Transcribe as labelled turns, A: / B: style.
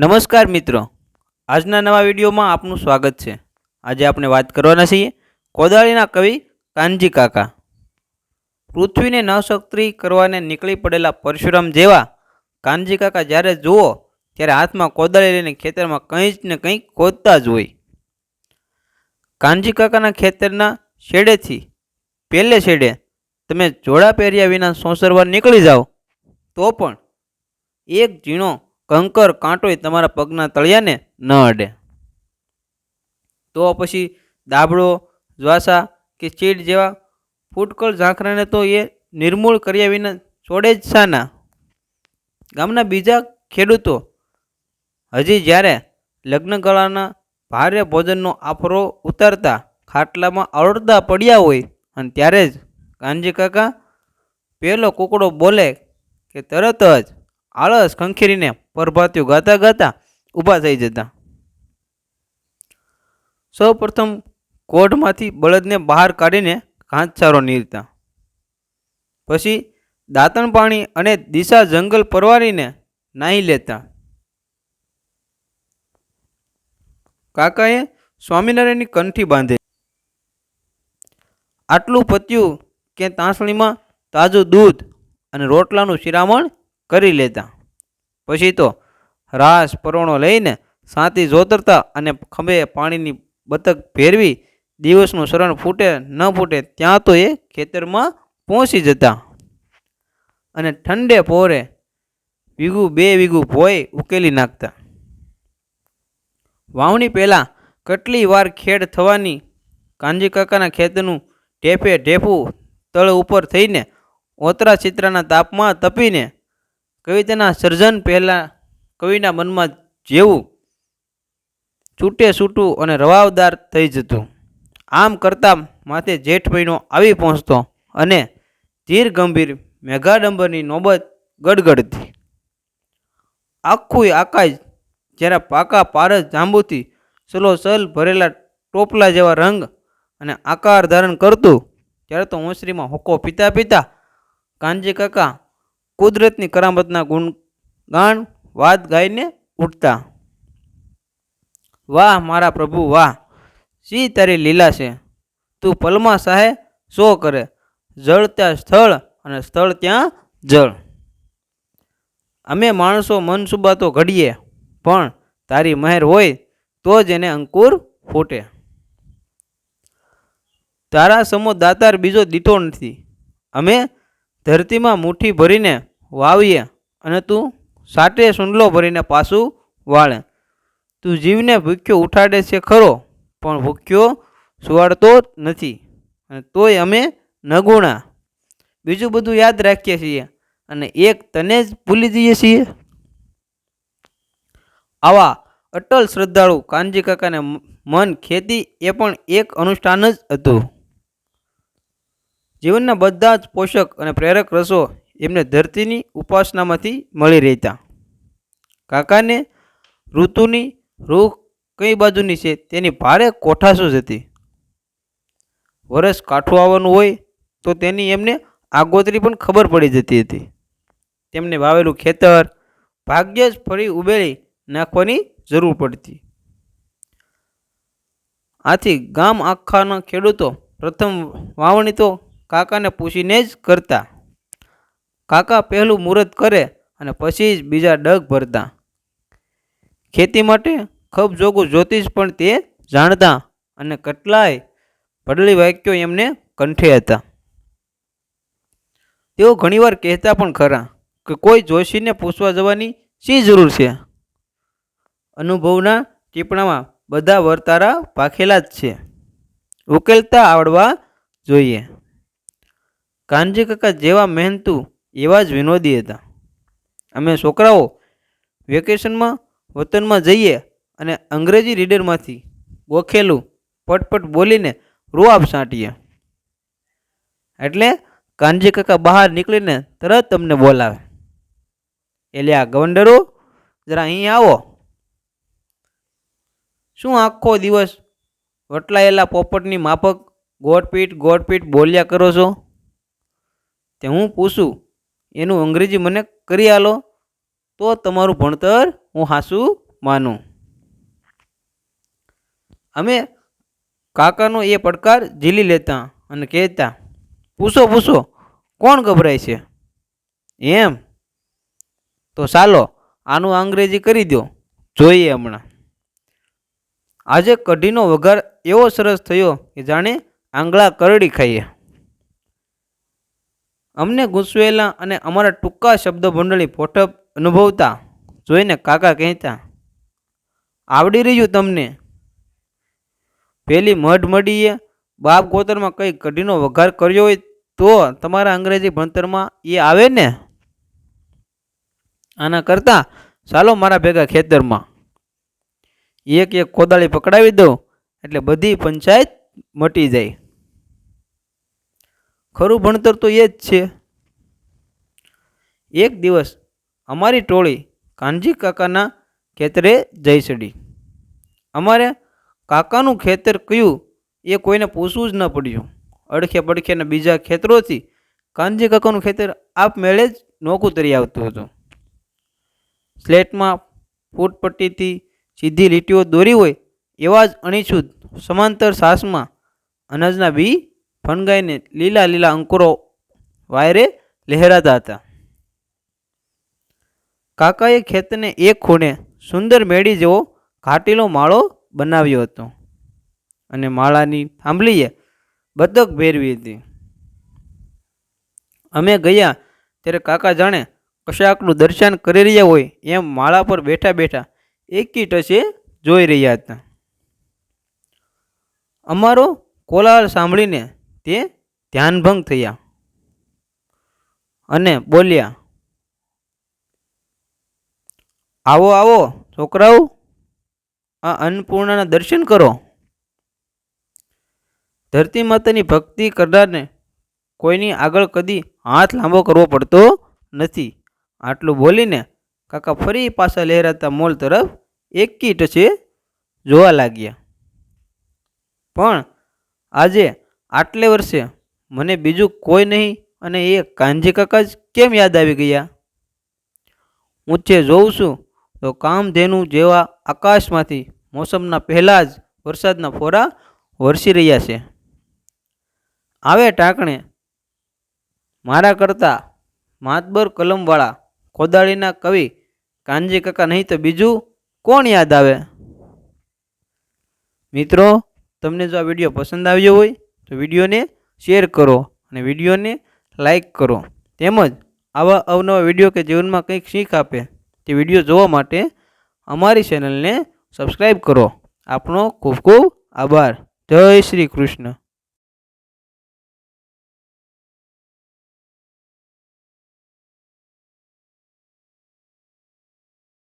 A: નમસ્કાર મિત્રો. આજના નવા વિડીયોમાં આપનું સ્વાગત છે. આજે આપણે વાત કરવાના છીએ કોદાળીના કવિ કાનજી કાકા. પૃથ્વીને નશક્તિ કરવાને નીકળી પડેલા પરશુરામ જેવા કાનજી કાકા જ્યારે જુઓ ત્યારે હાથમાં કોદાળી લઈને ખેતરમાં કંઈ જ ને કંઈ ખોદતા જ હોય. કાનજી કાકાના ખેતરના શેડેથી, પહેલે શેડે તમે જોડા પહેર્યા વિના સોંસરવા નીકળી જાઓ તો પણ એક ઝીણો કંકર કાંટોય તમારા પગના તળિયાને ન અડે. તો પછી દાબડો જ્વાસા કે ચીડ જેવા ફૂટકળ ઝાંખરાને તો એ નિર્મૂળ કર્યા વિના છોડે જ શાના. ગામના બીજા ખેડૂતો હજી જ્યારે લગ્નગાળાના ભારે ભોજનનો આફરો ઉતારતા ખાટલામાં અળડતા પડ્યા હોય અને ત્યારે જ કાનજી કાકા પહેલો કુકડો બોલે કે તરત જ આળસ ખંખેરીને પરભાત્યું ગાતા ગાતા ઊભા થઈ જતા. સૌ પ્રથમ કોઢમાંથી બળદને બહાર કાઢીને ઘાસચારો નીરતા. પછી દાંતણ પાણી અને દિશા જંગલ પરવારીને નાહી લેતા. કાકાએ સ્વામિનારાયણની કંઠી બાંધે આટલું પત્યું કે તાંસણીમાં તાજું દૂધ અને રોટલાનું શિરામણ કરી લેતા. પછી તો રાસ પરોણો લઈને સાંતી જોતરતા અને ખંભે પાણીની બતક ભેરવી દિવસનું શરણ ફૂટે ન ફૂટે ત્યાં તો એ ખેતરમાં પહોંચી જતા. અને ઠંડે પોરે વીઘું બે વીઘું ભોય ઉકેલી નાખતા. વાવણી પહેલાં કેટલી વાર ખેડ થવાની કાંજી કાકાના ખેતરનું ઢેફે ઢેફું તળ ઉપર થઈને ઓતરા ચિત્રાના તાપમાં તપીને કવિતાના સર્જન પહેલાં કવિના મનમાં જેવું છૂટે છૂટું અને રવાવદાર થઈ જતું. આમ કરતાં માથે જેઠ મહિનો આવી પહોંચતો અને ધીર ગંભીર મેઘાડંબરની નોબત ગડગડતી. આખું આકાશ જ્યારે પાકા પારસ જાંબુથી સલોસલ ભરેલા ટોપલા જેવા રંગ અને આકાર ધારણ કરતું. ત્યારે તો ઓસરીમાં હોકો પીતા પીતા કાનજી કાકા કુદરતની કરામતના ગુણગાન વાત ગાઈને ઉઠતા. વાહ મારા પ્રભુ, વાહ. સી તારી લીલા છે? તું પલમાં સાહે શો કરે? જળ ત્યાં સ્થળ અને સ્થળ ત્યાં જળ. અમે માણસો મનસુબા તો ઘડીએ, પણ તારી મહેર હોય તો જ એને અંકુર ફૂટે. તારા સમો દાતાર બીજો દીઠો નથી. અમે ધરતીમાં મુઠ્ઠી ભરીને વાવીએ અને તું સાટે સુંડલો ભરીને પાછું વાળે. તું જીવને ભૂખ્યો ઉઠાડે છે ખરો, પણ ભૂખ્યો સુવાડતો જ નથી અને તોય અમે નગુણા બીજું બધું યાદ રાખીએ છીએ અને એક તને જ ભૂલી જઈએ છીએ. આવા અટલ શ્રદ્ધાળુ કાનજી કાકાને મન ખેતી એ પણ એક અનુષ્ઠાન જ હતું. જીવનના બધા જ પોષક અને પ્રેરક રસો એમને ધરતીની ઉપાસનામાંથી મળી રહેતા. કાકાને ઋતુની રૂખ કઈ બાજુની છે તેની ભારે કોઠાસૂઝ હતી. વરસ કાઠું આવવાનું હોય તો તેની એમને આગોતરી પણ ખબર પડી જતી હતી. તેમને વાવેલું ખેતર, ભાગ્યે જ ફરી ઉબેળી નાખવાની જરૂર પડતી. આથી ગામ આખાના ખેડૂતો પ્રથમ વાવણી તો કાકાને પૂછીને જ કરતા. કાકા પહેલું મુહૂર્ત કરે અને પછી જ બીજા ડગ ભરતા. ખેતી માટે ખબ જોગું જ્યોતિષ પણ તે જાણતા અને કેટલાય ભડલી વાક્યો એમને કંઠે હતા. તેઓ ઘણીવાર કહેતા પણ ખરા કે કોઈ જોશીને પૂછવા જવાની શી જરૂર છે? અનુભવના ટીપણામાં બધા વર્તારા પાખેલા જ છે. ઉકેલતા આવડવા જોઈએ. કાનજી કાકા જેવા મહેનતુ એવા જ વિનોદી હતા. અમે છોકરાઓ વેકેશનમાં વતનમાં જઈએ અને અંગ્રેજી રીડરમાંથી ગોખેલું પટપટ બોલીને રૂઆબ સાંટીએ એટલે કાનજી કાકા બહાર નીકળીને તરત તમને બોલાવે. એટલે આ ગવંડરો, જરા અહીં આવો. શું આખો દિવસ વટલાયેલા પોપટની માફક ગોડપીટ ગોડપીટ બોલ્યા કરો છો? તે હું પૂછું એનું અંગ્રેજી મને કરી આલો, તો તમારું ભણતર હું હાસું માનું. અમે કાકાનો એ પડકાર ઝીલી લેતા અને કહેતા, પૂછો પૂછો, કોણ ગભરાય છે? એમ. તો ચાલો, આનું અંગ્રેજી કરી દો જોઈએ હમણાં. આજે કઢીનો વઘાર એવો સરસ થયો કે જાણે આંગળા કરડી ખાઈએ. અમને ગુસવેલા અને અમારા ટૂંકા શબ્દભંડળી પોઠપ અનુભવતા જોઈને કાકા કહેતા, આવડી રહ્યું તમને? પેલી મઢ મડીએ બાપ ગોતરમાં કંઈ કઢીનો વઘાર કર્યો હોય તો તમારા અંગ્રેજી ભણતરમાં એ આવે ને? આના કરતાં, ચાલો મારા ભેગા ખેતરમાં. એક એક કોદાળી પકડાવી દઉં એટલે બધી પંચાયત મટી જાય. ખરું ભણતર તો એ જ છે. એક દિવસ અમારી ટોળી કાનજી કાકાના ખેતરે જઈ ચડી અમારે કાકાનું ખેતર કયું એ કોઈને પૂછવું જ ન પડ્યું. અડખે પડખેના બીજા ખેતરોથી કાનજી કાકાનું ખેતર આપમેળે જ નોખું તરી આવતું હતું. સ્લેટમાં ફૂટપટ્ટીથી સીધી લીટીઓ દોરી હોય એવા જ અણીછૂત સમાંતર સાસમાં અનાજના બી ફણગાઈને લીલા લીલા અંકુરો વાયરે લહેરાતા હતા. કાકાએ ખેતને એક ખૂણે સુંદર મેળી જેવો ઘાટીલો માળો બનાવ્યો હતો અને માળાની થાંભલીએ બતક ભેરવી હતી. અમે ગયા ત્યારે કાકા જાણે કશાકનું દર્શન કરી રહ્યા હોય એમ માળા પર બેઠા બેઠા એકી ટસે જોઈ રહ્યા હતા. અમારો કોલાહલ સાંભળીને તે ધ્યાનભંગ થયા અને બોલ્યા, આવો આવો, છોકરાઓ, આ અન્નપૂર્ણાના દર્શન કરો. ધરતી માતાની ભક્તિ કરનારને કોઈની આગળ કદી હાથ લાંબો કરવો પડતો નથી. આટલું બોલીને કાકા ફરી પાછા લહેરાતા મોલ તરફ એકી ટચે જોવા લાગ્યા. પણ આજે આટલે વર્ષે મને બીજું કોઈ નહીં અને એ કાનજી કાકા જ કેમ યાદ આવી ગયા? ઊંચે જોઉં છું તો કામધેનુ જેવા આકાશમાંથી મોસમના પહેલાં જ વરસાદના ફોરા વરસી રહ્યા છે. આવે ટાંકણે. મારા કરતાં માતબર કલમવાળા કોદાળીના કવિ કાનજી કાકા નહીં તો બીજું કોણ યાદ આવે? મિત્રો, તમને જો આ વીડિયો પસંદ આવ્યો હોય તો વિડીયોને શેર કરો અને વિડીયોને લાઈક કરો. તેમજ આવા અવનવા વીડિયો કે જીવનમાં કંઈક શીખ આપે તે વીડિયો જોવા માટે અમારી ચેનલને સબસ્ક્રાઈબ કરો. આપનો ખૂબ ખૂબ આભાર. જય શ્રી કૃષ્ણ.